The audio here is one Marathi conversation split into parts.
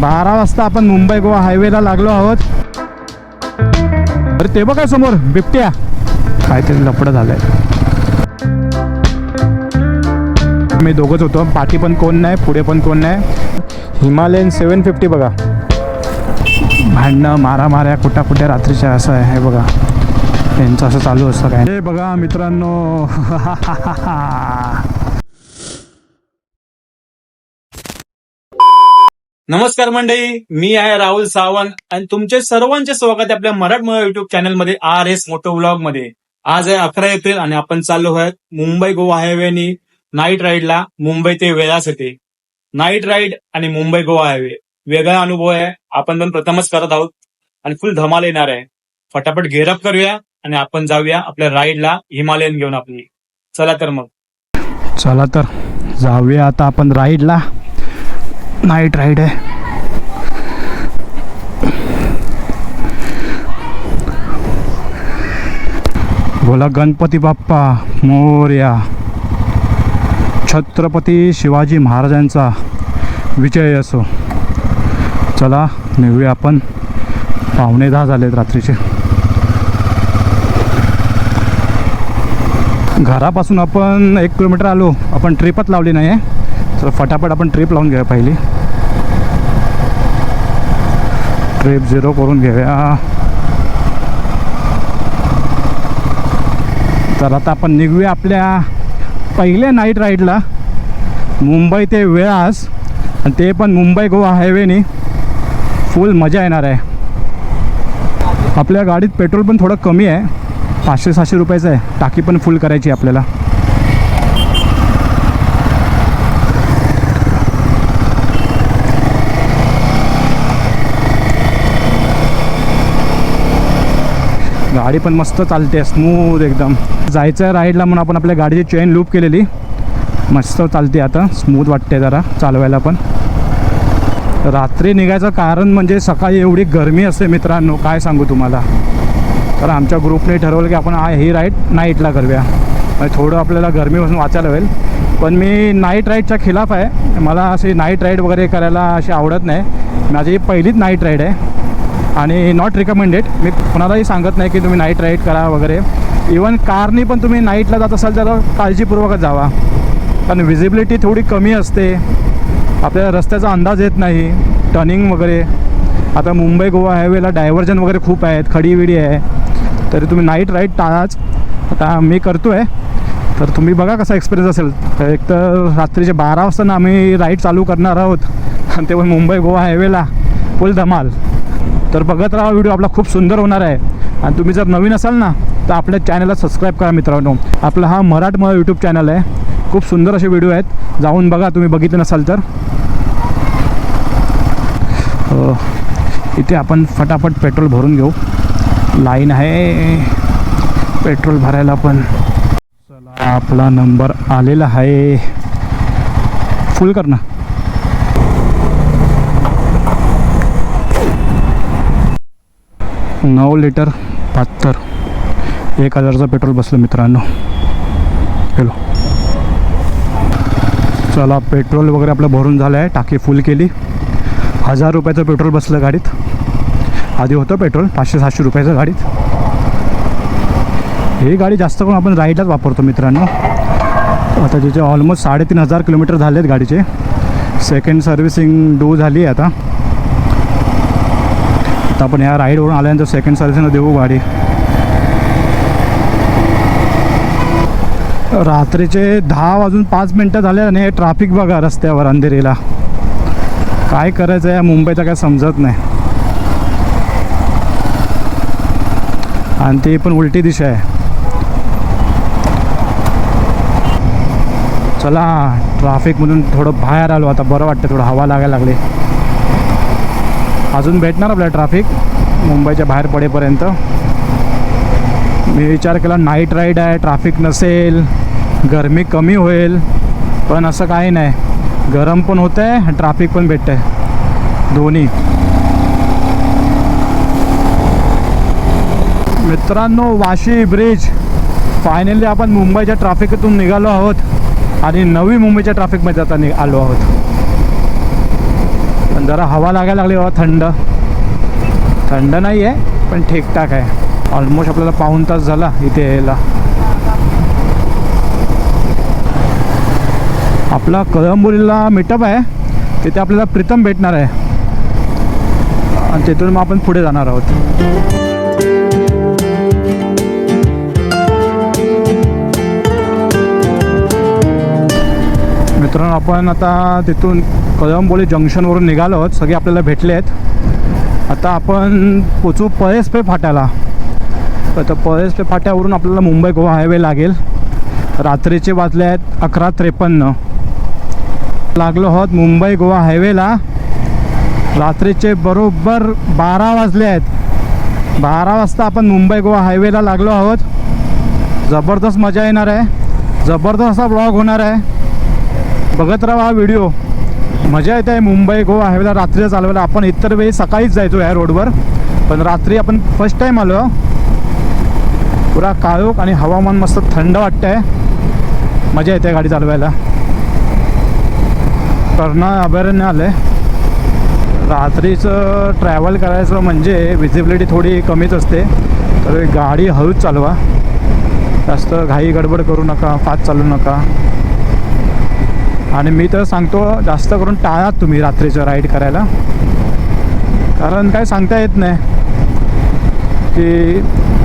बारा वाजता आपण मुंबई गोवा हायवेला लागलो आहोत. अरे ते बघा समोर बिबट्या. काहीतरी लपडं झालंय. मी दोघंच होतो. पाठी पण कोण नाही पुढे पण कोण नाही. हिमालयन सेवन फिफ्टी बघा. भांडणं मारामाऱ्या कुठ्या कुठ्या रात्रीच्या असं आहे बघा. त्यांचं असं चालू असतं काय. हे बघा मित्रांनो. नमस्कार मंडळी मी आहे राहुल सावंत आणि तुमचे सर्वांचे स्वागत आहे आपल्या मराठमोळा युट्यूब चॅनलमध्ये आर एस मोटो व्लॉगमध्ये. आज आहे अकरा एप्रिल आणि आपण चाललो आहोत मुंबई गोवा हायवेनी नाईट राईडला मुंबई ते वेळासाठी नाईट राईड आणि मुंबई गोवा हायवे वेगळा अनुभव आहे. आपण पण प्रथमच करत आहोत आणि फुल धमाल येणार आहे. फटाफट घेरप करूया आणि आपण जाऊया आपल्या राईडला हिमालयन घेऊन आपली. चला तर मग. चला तर जाऊया आता आपण राईडला नाईट राईड आहे. बोला गणपती बाप्पा मोर्या. छत्रपती शिवाजी महाराजांचा विजय असो. चला निघूया आपण. पावणे दहा झालेत रात्रीचे. घरापासून आपण एक किलोमीटर आलो. आपण ट्रिपच लावली नाही आहे तर फटाफट आपण ट्रिप लावून घ्या पहिली. ट्रिप झिरो करून घेऊया. तर आता आपण निघूया आपल्या पहिल्या नाईट राईडला मुंबई ते वेळास. आणि ते पण मुंबई गोवा हायवेनी फुल मजा येणार आहे. आपल्या गाडीत पेट्रोल पण थोडं कमी आहे. पाचशे सहाशे रुपयाचं आहे. टाकी पण फुल करायची आहे आपल्याला. गाडी पण मस्त चालते स्मूथ एकदम. जायचं आहे राईडला म्हणून आपण आपल्या गाडीची चेन लूप केलेली. मस्त चालते आता स्मूथ वाटते जरा चालवायला पण. रात्री निघायचं कारण म्हणजे सकाळी एवढी गरमी असते मित्रांनो काय सांगू तुम्हाला. तर आमच्या ग्रुपने ठरवलं की आपण आय ही राईड नाईटला करूया. म्हणजे थोडं आपल्याला गरमीपासून वाचायला होईल. पण मी नाईट राईडच्या खिलाफ आहे. मला अशी नाईट राईड वगैरे करायला अशी आवडत नाही. माझी पहिलीच नाईट राईड आहे. आणि नॉट रिकमेंडेड मी कोणालाही सांगत नाही की तुम्ही नाईट राईड करा वगैरे. इवन कारने पण तुम्ही नाईटला जात असाल तर काळजीपूर्वकच जावा. कारण विजिबिलिटी थोडी कमी असते. आपल्याला रस्त्याचा अंदाज येत नाही. टर्निंग वगैरे. आता मुंबई गोवा हायवेला डायव्हर्जन वगैरे खूप आहेत. खडी विडी आहे. तरी तुम्ही नाईट राईड टाळाच. आता मी करतो आहे तर तुम्ही बघा कसा एक्सपिरियन्स असेल. तर एक तर रात्रीचे बारा वाजता ना आम्ही राईड चालू करणार आहोत. आणि ते पण मुंबई गोवा हायवेला फुल धमाल. तर बघत राहा व्हिडिओ आपला खूप सुंदर होणार आहे. आणि तुम्ही जर नवीन असाल ना तर आपल्या चॅनलला सबस्क्राईब करा मित्रांनो. आपला हा मराठमोळा यूट्यूब चॅनल आहे. खूप सुंदर असे व्हिडिओ आहेत. जाऊन बघा तुम्ही बघितले नसाल तर. इथे आपण फटाफट पेट्रोल भरून घेऊ. लाईन आहे. पेट्रोल भरायला पण चला आपला नंबर आलेला आहे. फुल कर ना. नऊ लिटर बहात्तर एक हजारचं पेट्रोल बसलं मित्रांनो. हॅलो. चला पेट्रोल वगैरे आपलं भरून झालं आहे टाकी फुल केली. हजार रुपयाचं पेट्रोल बसलं गाडीत. आधी होतं पेट्रोल पाचशे सहाशे रुपयाचं गाडीत. ही गाडी जास्त करून आपण राईडलाच वापरतो मित्रांनो. आता तिचे ऑलमोस्ट साडेतीन हजार किलोमीटर झाले आहेत गाडीचे. सेकंड सर्व्हिसिंग डू झाली आहे आता. आता आपण ह्या राईडवरून आल्यानंतर सेकंड सर्विसनं देऊ गाडी. रात्रीचे दहा वाजून पाच मिनटं झाले आणि हे बघा रस्त्यावर अंधेरीला. काय करायचं आहे मुंबईचं काय समजत नाही. आणि ती पण उलटी दिशा आहे. चला ट्राफिकमधून थोडं बाहेर आलो आता बरं वाटतं थोडं हवा लागायला लागली. अजून भेटणार आपल्याला ट्रॅफिक मुंबईच्या बाहेर पडेपर्यंत. मी विचार केला नाईट राईड आहे ट्रॅफिक नसेल गरमी कमी होईल. पण असं काही नाही. गरम पण होतं आहे ट्रॅफिक पण भेटतं आहे दोन्ही. मित्रांनो वाशी ब्रिज फायनली आपण मुंबईच्या ट्रॅफिकतून निघालो आहोत. आणि नवी मुंबईच्या ट्रॅफिकमध्ये आता नि आलो आहोत. पण जरा हवा लागायला लागली बाबा थंड. थंड नाही आहे पण ठीकठाक आहे. ऑलमोस्ट आपल्याला पाऊण तास झाला इथे यायला. आपला कळंबोलीला मिटअप आहे. तिथे आपल्याला प्रीतम भेटणार आहे. आणि तिथून मग आपण पुढे जाणार आहोत. मित्रांनो आपण आता तिथून कळंबोली जंक्शनवरून निघालो आहोत सगळे आपल्याला भेटले आहेत आता आपण पोचू पळसपे फाट्याला. तर पळसपे फाट्यावरून आपल्याला मुंबई गोवा हायवे लागेल. रात्रीचे वाजले आहेत अकरा त्रेपन्न. लागलो आहोत मुंबई गोवा हायवेला. रात्रीचे बरोबर बारा वाजले आहेत. बारा वाजता आपण मुंबई गोवा हायवेला लागलो आहोत. जबरदस्त मजा येणार आहे. जबरदस्त असा ब्लॉग होणार आहे. बघत राहा हा व्हिडिओ. मजा येते आहे मुंबई गोवा हायवेला रात्रीला चालवायला. आपण इतर वेळी सकाळीच जायचो या रोडवर पण रात्री आपण फर्स्ट टाईम आलो. पुरा काळोख आणि हवामान मस्त थंड वाटतं आहे मजा येते गाडी चालवायला. कर्णा अभयारण्य आलं आहे रात्रीचं ट्रॅव्हल करायचं म्हणजे विजिबिलिटी थोडी कमीच असते. तर गाडी हळूच चालवा. जास्त घाई गडबड करू नका फास्ट चालू नका. आणि मी तर सांगतो जास्त करून टाळा तुम्ही रात्रीचं राईड करायला. कारण काय सांगता येत नाही. की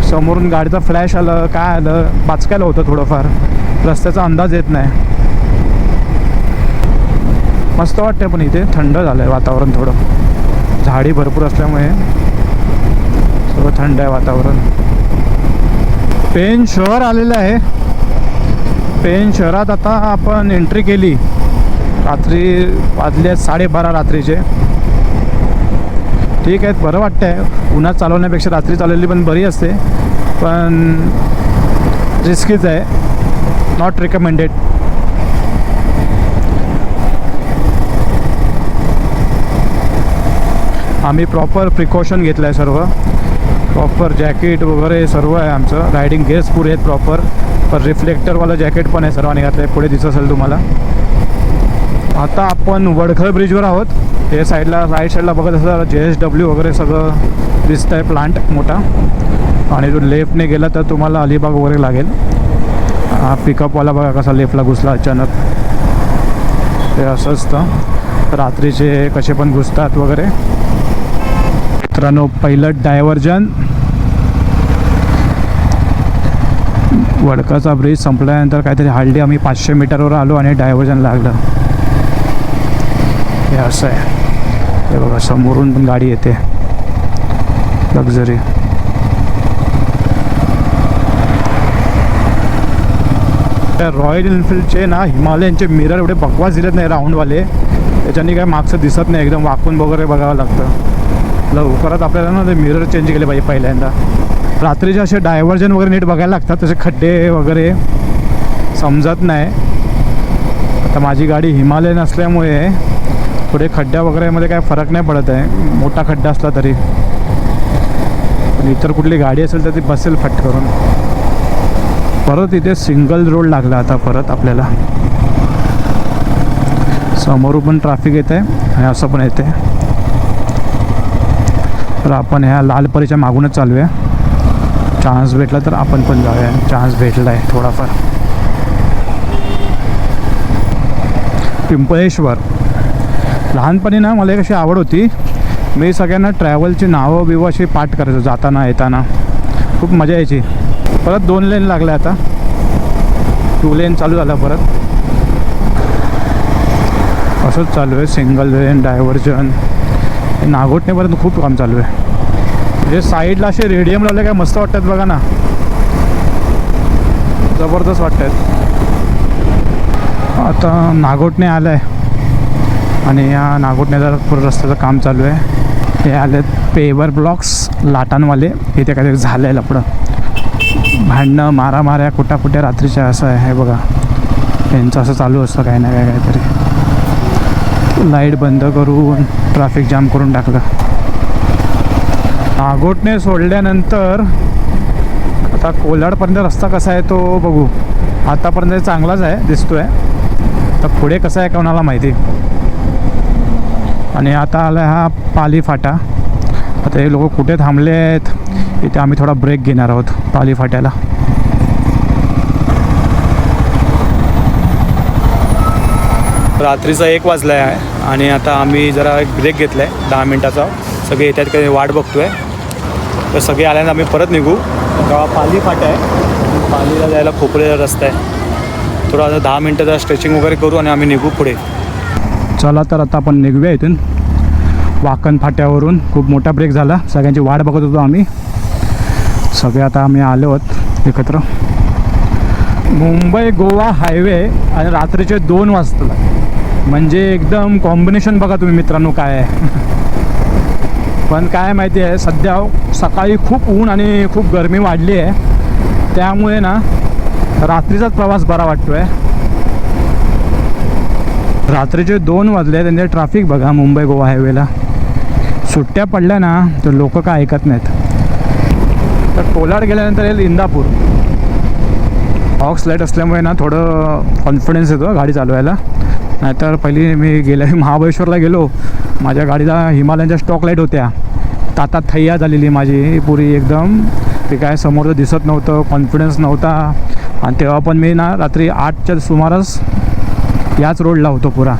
समोरून गाडीचं फ्लॅश आलं काय आलं बाचकायला होतं थोडंफार. रस्त्याचा अंदाज येत नाही. मस्त वाटतं पण इथे थंड झालं आहे वातावरण थोडं. झाडी भरपूर असल्यामुळे. सगळं थंड आहे वातावरण. पेन शहर आलेलं आहे. पेन शहरात आता आपण एंट्री केली. रात्री वाजले साडेबारा रात्रीचे. ठीक आहे बरं वाटतं आहे उन्हात चालवण्यापेक्षा रात्री चालवली पण बरी असते. पण रिस्कीच आहे. नॉट रिकमेंडेड आम्ही प्रॉपर प्रिकॉशन घेतलं आहे सर्व. प्रॉपर जॅकेट वगैरे सर्व आहे आमचं. रायडिंग गेअर्स पुरे आहेत प्रॉपर पण रिफ्लेक्टरवालं जॅकेट पण आहे सर्वांनी घातलं आहे पुढे दिसत असेल तुम्हाला. आता आपण वडखळ ब्रिजवर आहोत. हे साईडला राईट साईडला बघत असं जे एस डब्ल्यू वगैरे सगळं दिसत आहे प्लांट मोठा. आणि जो लेफ्टने गेला तर तुम्हाला अलिबाग वगैरे लागेल. हा पिकअपवाला बघा कसा लेफ्टला घुसला अचानक. ते असं असतं. रात्रीचे कसे पण घुसतात वगैरे. मित्रांनो पहिलं डायव्हर्जन वडकाचा ब्रिज संपल्यानंतर काहीतरी हार्डली आम्ही पाचशे मीटरवर आलो आणि डायव्हर्जन लागलं. हे असं आहे. हे बघा समोरून पण गाडी येते. लक्झरी त्या रॉयल एनफिल्डचे ना हिमालयनचे मिरर एवढे बकवास दिलेत नाही राऊंडवाले त्याच्याने काय मागचं दिसत नाही एकदम वाकून वगैरे बघावं लागतं. लवकरात आपल्याला ना ते मिरर चेंज केले पाहिजे पहिल्यांदा. रात्रीचे असे डायव्हर्जन वगैरे नीट बघायला लागतात तसे खड्डे वगैरे समजत नाही. आता माझी गाडी हिमालयन असल्यामुळे पुढे खड्ड्या वगैरेमध्ये काय फरक नाही पडत आहे. मोठा खड्डा असला तरी. पण इतर कुठली गाडी असेल तर ती बसेल फट करून. परत इथे सिंगल रोड लागला आता परत आपल्याला. समोरून पण ट्रॅफिक येत आहे आणि असं पण येते तर आपण ह्या लाल परीच्या मागूनच चालू आहे चान्स भेटला तर आपण पण जाऊया. चान्स भेटला आहे थोडाफार. पिंपळेश्वर. लहानपणी ना मला एक अशी आवड होती. मी सगळ्यांना ट्रॅव्हलची नावं बिवं अशी पाठ करायचो जाताना येताना. खूप मजा यायची. परत दोन लेन लागल्या आता. टू लेन चालू झाला परत. असंच चालू आहे. सिंगल लेन डायव्हर्जन नागोटणेपर्यंत खूप काम चालू आहे. म्हणजे साईडला असे रेडियम लावले काय मस्त वाटतात बघा ना. जबरदस्त वाटत आहेत आता नागोटणे आलं आहे आणि या नागोटण्याचा पूर्ण रस्त्याचं काम चालू आहे. हे आले पेवर ब्लॉक्स लाटांवाले. इथे काहीतरी झालं आहे लपडं. भांडणं मारामाऱ्या कुठ्या कुठ्या रात्रीच्या असं आहे. बघा. यांचं असं चालू असतं काही ना काय काहीतरी. लाइट बंद करून ट्रॅफिक जाम करून टाकलं. नागोटने सोडल्यानंतर आता कोलाडपर्यंत रस्ता कसा आहे तो बघू. आतापर्यंत चांगलाच आहे दिसतोय. तर पुढे कसं आहे कोणाला माहिती. आणि आता आला हा पाली फाटा आता हे लोक कुठे थांबले आहेत? इथे आम्ही थोडा ब्रेक घेणार आहोत पाली फाट्याला रात्रीचा एक वाजला आहे आणि आता आम्ही जरा एक ब्रेक घेतला आहे दहा मिनटाचा. सगळे येतात काही वाट बघतोय. तर सगळे आल्यानंतर आम्ही परत निघू. गावा पाली फाटा आहे. पालीला जायला खोपरेला रस्ता आहे. थोडा आता दहा मिनटाचा स्ट्रेचिंग वगैरे करू आणि आम्ही निघू पुढे. चला तर आता आपण निघूया इथून. वाकण फाट्यावरून खूप मोठा ब्रेक झाला. सगळ्यांची वाट बघत होतो आम्ही. सगळे आता आम्ही आलो आहोत एकत्र. मुंबई गोवा हायवे आणि रात्रीचे दोन वाजता. म्हणजे एकदम कॉम्बिनेशन बघा तुम्ही मित्रांनो काय आहे. पण काय माहिती आहे सध्या सकाळी खूप ऊन आणि खूप गरमी वाढली आहे. त्यामुळे ना रात्रीचाच प्रवास बरा वाटतो आहे रात्रीचे दोन वाजले त्यांचे ट्रॅफिक बघा मुंबई गोवा हायवेला सुट्ट्या पडल्या ना तर लोक काय ऐकत नाहीत. तर कोलाड गेल्यानंतर येईल इंदापूर. ऑक्स लाइट असल्यामुळे ना थोडं कॉन्फिडन्स येतो गाडी चालवायला. नाहीतर पहिली मी गेल्या महाबळेश्वरला गेलो माझ्या गाडीला हिमालयांच्या स्टॉक लाइट होत्या. तातात थैया झालेली माझी पुरी एकदम. ते काय समोरचं दिसत नव्हतं कॉन्फिडन्स नव्हता. आणि तेव्हा पण मी ना रात्री आठच्या सुमारास याच रोडला होतो पुरा.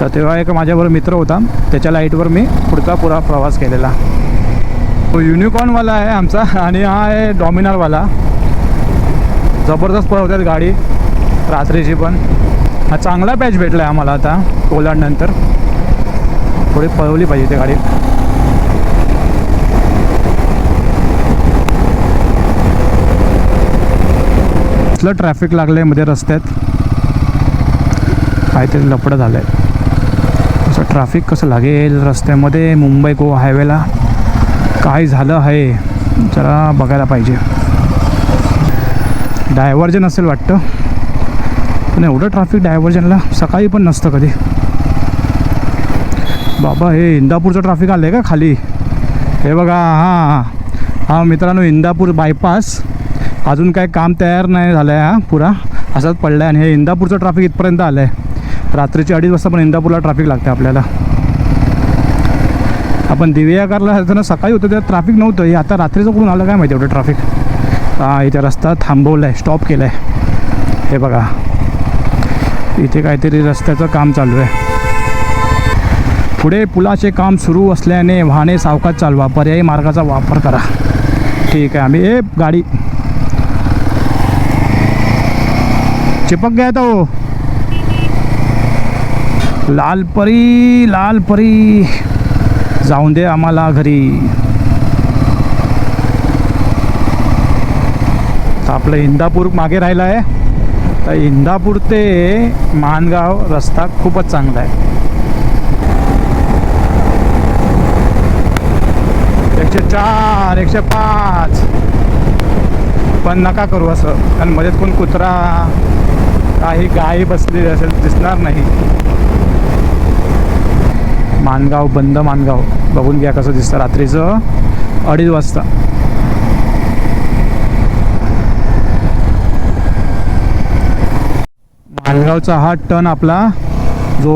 तर तेव्हा एक माझ्याबरोबर मित्र होता. त्याच्या लाईटवर मी पुढचा पुरा प्रवास केलेला. तो युनिकॉर्नवाला आहे आमचा आणि हा आहे डॉमिनारवाला. जबरदस्त पळवतात गाडी. रात्रीची पण. हा चांगला पॅच भेटला आहे आम्हाला आता. कोलाडनंतर थोडी पळवली पाहिजे ती गाडी. कसलं ट्रॅफिक लागलं आहे मध्ये रस्त्यात. काहीतरी लपडं झालं आहे असं ट्रॅफिक कसं लागेल? रस्त्यामध्ये मुंबई गोवा हायवेला काय झालं आहे? जरा बघायला पाहिजे. डायव्हर्जन असेल वाटतं. पण एवढं ट्रॅफिक डायव्हर्जनला सकाळी पण नसतं कधी. बाबा हे इंदापूरचं ट्रॅफिक आलं आहे का खाली? हे बघा हां हां. मित्रांनो इंदापूर बायपास अजून काय काम तयार नाही झालं आहे हा पुरा. असाच पडला आहे आणि हे इंदापूरचं ट्रॅफिक इथपर्यंत आलं आहे रात्रीचे अडीच वाजता पण इंदापूरला ट्रॅफिक लागते आपल्याला. आपण दिव्याकारला असताना सकाळी होतं तेव्हा ट्रॅफिक नव्हतं. हे आता रात्रीचं कुठून आलं काय माहिती एवढं ट्रॅफिक हा इथे रस्ता थांबवला आहे स्टॉप केला आहे हे बघा. इथे काहीतरी रस्त्याचं काम चालू आहे. पुढे पुलाचे काम सुरू असल्याने वाहने सावकाश चालवा. पर्यायी मार्गाचा वापर करा. ठीक आहे आम्ही ए गाडी. चिपक गया था वो लाल परी लाल परी. जाऊन दे आम्हाला घरी. आपलं इंदापूर मागे राहिलं आहे. तर इंदापूर ते मानगाव रस्ता खूपच चांगला आहे. एकशे चार एकशे पाच. पण नका करू असं. कारण मध्येत कोण कुत्रा काही गाई बसलेली असेल दिसणार नाही. मानगाव बंद मानगाव. बघून घ्या कसं दिसतं रात्रीचं. अडीच वाजता. मानगावचा हा टर्न आपला जो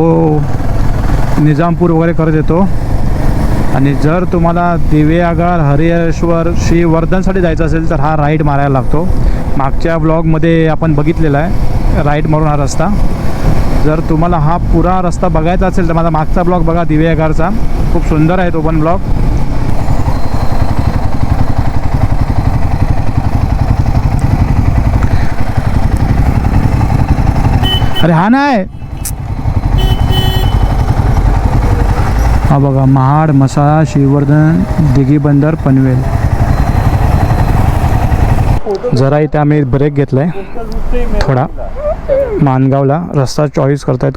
निजामपूर वगैरे करत येतो. आणि जर तुम्हाला दिवेआगार हरिहरेश्वर श्रीवर्धनसाठी जायचं असेल तर हा राईट मारायला लागतो. मागच्या ब्लॉगमध्ये आपण बघितलेला आहे. राईट मारून हा रस्ता. जर तुम्हाला हा पुरा रस्ता बघायचा असेल तर माझा मागचा ब्लॉक बघा दिव्याघरचा खूप सुंदर आहे तो पण ब्लॉक अरे हा नाही. हा बघा महाड मसाळा श्रीवर्धन दिघी बंदर पनवेल. जरा इथे आम्ही ब्रेक घेतलाय. थोडा. मानगावला रस्ता चॉईस करतायत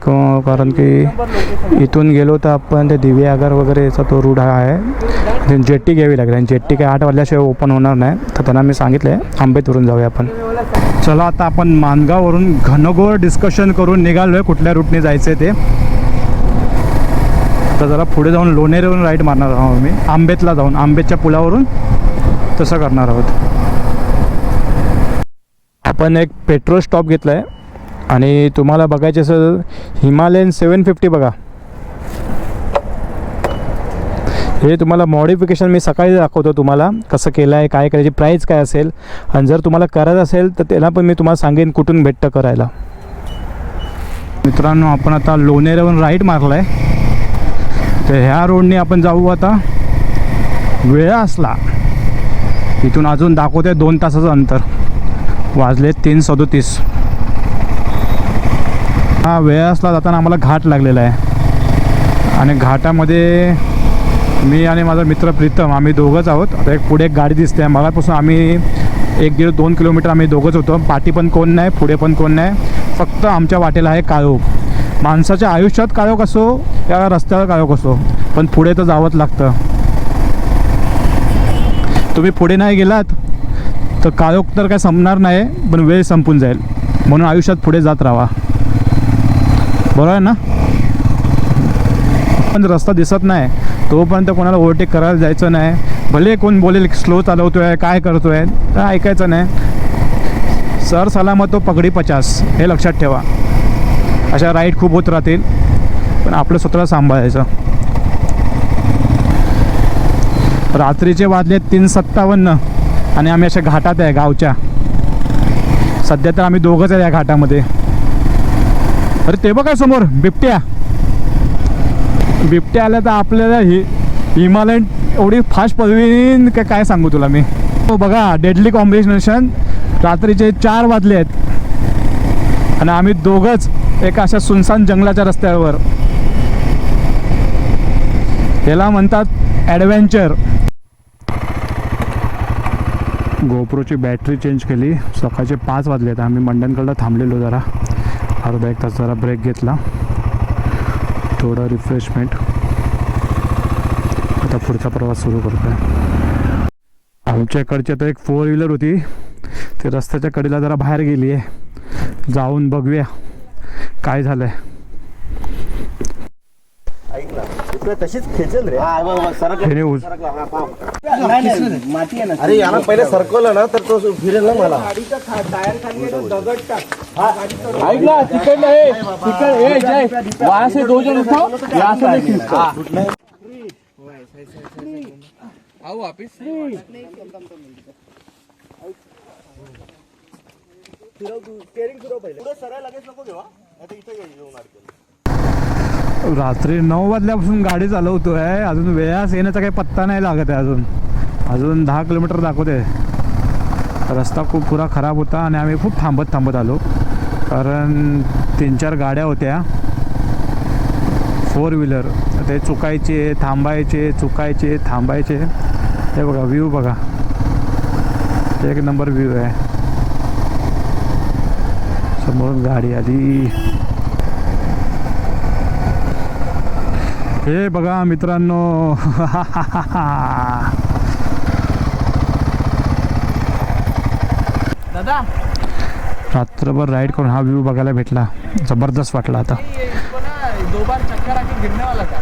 कारण की इथून गेलो तर आपण ते दिवे आगार वगैरे याचा तो रूट हा आहे. जेट्टी घ्यावी लागेल. आणि जेट्टी काय आठ वाजल्याशिवाय ओपन होणार नाही. तर त्यांना मी सांगितलं आहे आंबेतवरून जाऊया आपण. चला आता आपण मानगाववरून घनघोर डिस्कशन करून निघालो आहे कुठल्या रूटने जायचं आहे ते. तर जरा पुढे जाऊन लोणेरेवरून राईट मारणार आहोत मी आंबेतला जाऊन आंबेच्या पुलावरून तसं करणार आहोत. आपण एक पेट्रोल स्टॉप घेतला आहे आणि तुम्हाला बघायचे असेल हिमालयन सेवन फिफ्टी बघा. हे तुम्हाला मॉडिफिकेशन मी सकाळी दाखवतो तुम्हाला कसं केलं आहे काय करायची प्राईस काय असेल. आणि जर तुम्हाला करायचं असेल तर त्याला पण मी तुम्हाला सांगेन कुठून भेटतं करायला. मित्रांनो आपण आता लोणेऱ्यावरून राईट मारला आहे तर ह्या रोडने आपण जाऊ आता. वेळा असला. इथून अजून दाखवते दोन तासाचं अंतर. वाजले तीन सदोतीस. हा वेळासला जाताना आम्हाला घाट लागलेला आहे. आणि घाटामध्ये मी आणि माझा मित्र प्रीतम आम्ही दोघंच आहोत. आता एक पुढे एक गाडी दिसते. मगापासून आम्ही एक दीड दोन किलोमीटर आम्ही दोघंच होतो. पाठी पण कोण नाही पुढे पण कोण नाही. फक्त आमच्या वाटेला आहे काळोख. माणसाच्या आयुष्यात काळोख असो या रस्त्यावर काळोख असो. पण पुढे तर जावंच लागतं. तुम्ही पुढे नाही गेलात तर काळोख तर काय संपणार नाही पण वेळ संपून जाईल. म्हणून आयुष्यात पुढे जात राहा. बरोबर आहे ना? पण रस्ता दिसत नाही. तोपर्यंत कोणाला ओव्हरटेक करायला जायचं नाही. भले कोण बोलेल स्लो चालवतोय काय करतोय? तर ऐकायचं नाही. सर सलामत तो पगडी पचास. हे लक्षात ठेवा. अशा राईड खूप होत राहतील. पण आपलं स्वतःला सांभाळायचं. रात्रीचे वाजले तीन सत्तावन्न आणि आम्ही अशा घाटात आहे गावच्या. सध्या तर आम्ही दोघंच आहे या घाटामध्ये. अरे ते बघा समोर बिबट्या. बिबट्या आल्या तर आपल्याला हि हिमालयन एवढी फास्ट पदवीन का काय सांगू तुला मी? हो बघा डेडली कॉम्बिनेशन रात्रीचे चार वाजले आहेत. आणि आम्ही दोघंच एका अशा सुनसान जंगलाच्या रस्त्यावर. याला म्हणतात ॲडव्हेंचर गोप्रोची बॅटरी चेंज केली. सकाळचे पाच वाजले आहेत. आम्ही मंडणकडं थांबलेलो जरा. अर्धा एक तास जरा ब्रेक घेतला. थोडं रिफ्रेशमेंट आता पुढचा प्रवास सुरू करतो आहे आमच्याकडची आता एक फोर व्हीलर होती. ते रस्त्याच्या कडेला जरा बाहेर गेली आहे जाऊन बघूया. काय झालं आहे ऐक ना इकडे तशीच खेचेल रे. उज अरे याला पहिले सरकवलं ना तर तो फिरेल ना मला. ऐकला ना तिकडनं हे तिकड हे जय वहां से दो जन उठाओ यहाँ से नहीं खींचता आओ वापिस रात्री नऊ वाजल्यापासून गाडी चालवतोय अजून वेळास येण्याचा काही पत्ता नाही लागत आहे अजून. अजून दहा किलोमीटर दाखवते रस्ता खूप पुरा खराब होता आणि आम्ही खूप थांबत थांबत आलो. कारण तीन चार गाड्या होत्या. फोर व्हीलर ते चुकायचे थांबायचे चुकायचे थांबायचे. हे बघा व्ह्यू बघा. एक नंबर व्ह्यू आहे. समोर गाडी आली. हे बघा मित्रांनो. दादा रात्रभर राईड करून हा व्ह्यू बघायला भेटला. जबरदस्त वाटला आता. ये इसको ना दो बार चक्कर आके गिरने वाला था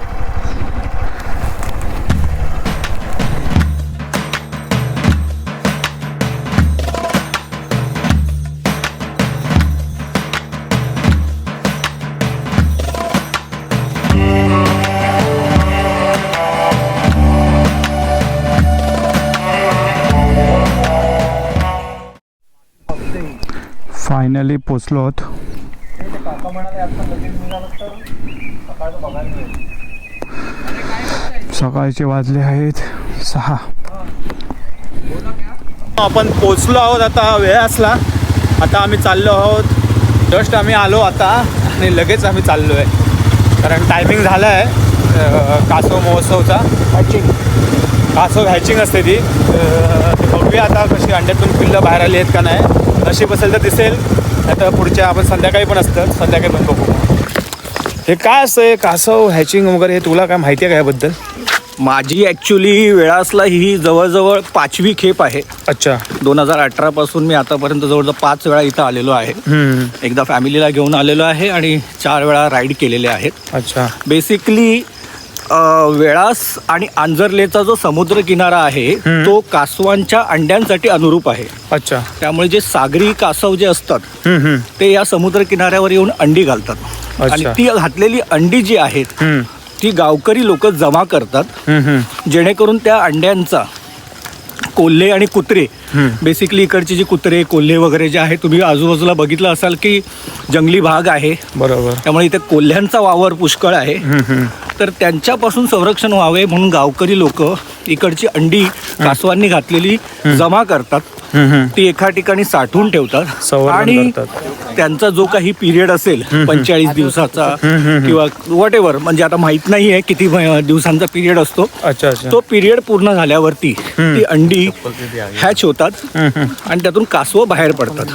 फायनली पोचलो आहोत. सकाळचे वाजले आहेत सहा. आपण पोचलो आहोत आता वेळ असला आता आम्ही चाललो आहोत. जस्ट आम्ही आलो आता आणि लगेच आम्ही चाललो आहे कारण टायमिंग झालं आहे कासव महोत्सवचा. हॅचिंग कासव हॅचिंग असते ती बघूया आता कशी अंड्यातून पिल्लं बाहेर आली आहेत का नाही. नशीब असेल तर दिसेल तर पुढच्या आपण संध्याकाळी पण असतं संध्याकाळी पण बघू. हे काय असतं हे कासव हॅचिंग वगैरे हे तुला काय माहिती आहे का याबद्दल माझी ॲक्च्युली वेळासला ही जवळजवळ पाचवी खेप आहे. अच्छा. दोन हजार अठरापासून मी आतापर्यंत जवळजवळ पाच वेळा इथं आलेलो आहे. हम्म. एकदा फॅमिलीला घेऊन आलेलो आहे आणि चार वेळा राईड केलेले आहेत. अच्छा. बेसिकली वेळास आणि आंजर्लेचा जो समुद्र किनारा आहे तो कासवांच्या अंड्यांसाठी अनुरूप आहे अच्छा त्यामुळे जे सागरी कासव जे असतात. ते या समुद्र किनाऱ्यावर येऊन अंडी घालतात आणि. ती घातलेली अंडी जी आहेत. ती गावकरी लोक जमा करतात. जेणेकरून त्या अंड्यांचा कोल्हे आणि कुत्रे बेसिकली इकडचे जे कुत्रे कोल्हे वगैरे जे आहे तुम्ही आजूबाजूला बघितलं असाल की जंगली भाग आहे. बरोबर. त्यामुळे इथे कोल्ह्यांचा वावर पुष्कळ आहे. तर त्यांच्यापासून संरक्षण व्हावे म्हणून गावकरी लोक इकडची अंडी कासवांनी घातलेली जमा करतात. हम्म, हम्म. ती एका ठिकाणी साठवून ठेवतात. आणि करतात. त्यांचा जो काही पिरियड असेल पंचेचाळीस दिवसाचा किंवा वट एव्हर म्हणजे आता माहीत नाही आहे किती दिवसांचा पिरियड असतो. अच्छा अच्छा. तो पिरियड पूर्ण झाल्यावरती ती अंडी हॅच होतात आणि त्यातून कासवं बाहेर पडतात.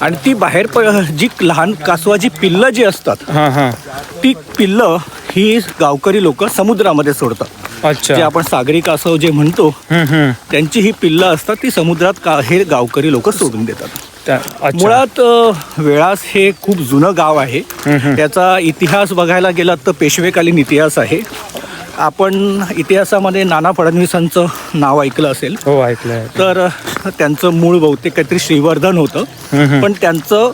आणि ती बाहेर प जी लहान कासवाची पिल्लं जी असतात हां हां. ती पिल्लं ही गावकरी लोक समुद्रामध्ये सोडतात. जे आपण सागरी कासव जे म्हणतो. त्यांची ही पिल्लं असतात ती समुद्रात का हे गावकरी लोक सोडून देतात. मुळात वेळास हे खूप जुनं गाव आहे. त्याचा इतिहास बघायला गेलात तर पेशवेकालीन इतिहास आहे. आपण इतिहासामध्ये नाना फडणवीसांचं नाव ऐकलं असेल. हो ऐकलंय. तर त्यांचं मूळ बहुतेक काहीतरी श्रीवर्धन होतं. पण त्यांचं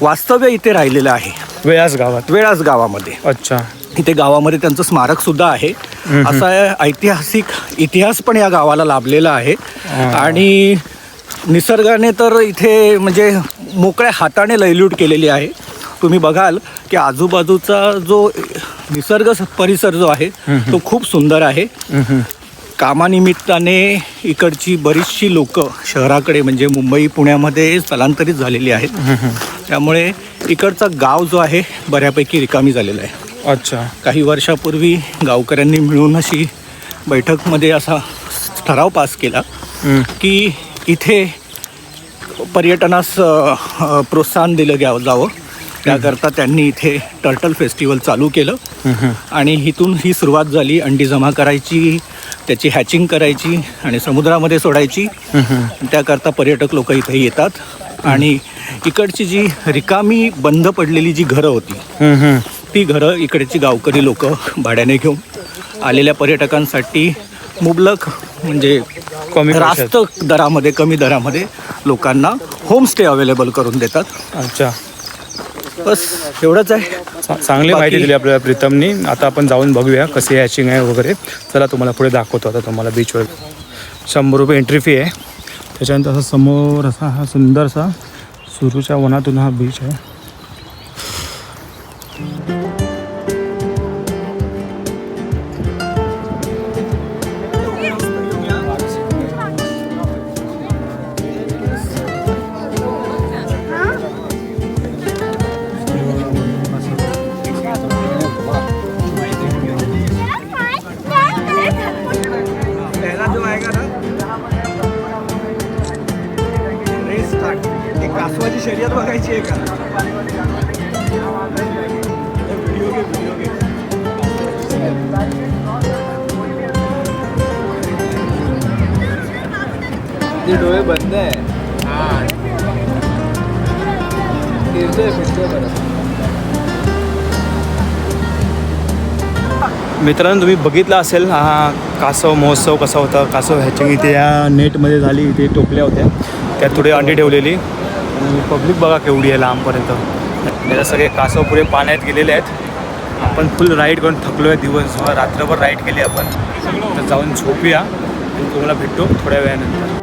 वास्तव्य इथे राहिलेलं आहे. वेळाच गावात. वेळास गावामध्ये. अच्छा. इथे गावामध्ये त्यांचं स्मारक सुद्धा आहे. असा ऐतिहासिक इतिहास पण या गावाला लाभलेला आहे. आणि निसर्गाने तर इथे म्हणजे मोकळ्या हाताने लयलूट केलेली आहे. तुम्ही बघाल की आजूबाजूचा जो निसर्ग परिसर जो आहे तो खूप सुंदर आहे. कामानिमित्ताने इकडची बरीचशी लोक शहराकडे म्हणजे मुंबई पुण्यामध्ये स्थलांतरित झालेली आहेत. त्यामुळे इकडचा गाव जो आहे बऱ्यापैकी रिकामी झालेला आहे. अच्छा. काही वर्षापूर्वी गावकऱ्यांनी मिळून अशी बैठकमध्ये असा ठराव पास केला की इथे पर्यटनास प्रोत्साहन दिलं घ्यावं जावं. त्याकरता त्यांनी इथे टर्टल फेस्टिवल चालू केलं. आणि इथून ही सुरुवात झाली. अंडी जमा करायची त्याची हॅचिंग करायची आणि समुद्रामध्ये सोडायची. त्याकरता पर्यटक लोक इथे येतात. आणि इकडची जी रिकामी बंद पडलेली जी घरं होती. ती घरं इकडची गावकरी लोक भाड्याने घेऊन आलेल्या पर्यटकांसाठी मुबलक म्हणजे कमी. रास्त दरामध्ये कमी दरामध्ये लोकांना होमस्टे अवेलेबल करून देतात. अच्छा. बस एवढंच आहे. चांगली माहिती दिली आपल्याला प्रीतमनी. आता आपण जाऊन बघूया कशी हॅचिंग आहे वगैरे. चला तुम्हाला पुढे दाखवतो आता तुम्हाला बीचवर शंभर रुपये एंट्री फी आहे. त्याच्यानंतर असा समोर असा हा सुंदरसा सुरूच्या वनातून हा बीच आहे. माझे डोळे बंद आहे. फिरतोय फिरतोय बरं. मित्रांनो तुम्ही बघितलं असेल हा कासव महोत्सव कसा होता कासव हॅचिंग इथे या नेटमध्ये झाली इथे टोपल्या होत्या. त्यात थोडी अंडी ठेवलेली. आणि पब्लिक बघा केवढी आहे लांबपर्यंत. त्याला सगळे कासव पुढे पाण्यात गेलेले आहेत. आपण फुल राईड करून थकलो आहे दिवसभर रात्रभर राईड केली आपण. तर जाऊन झोपूया. आणि तुम्हाला भेटतो थोड्या वेळानंतर.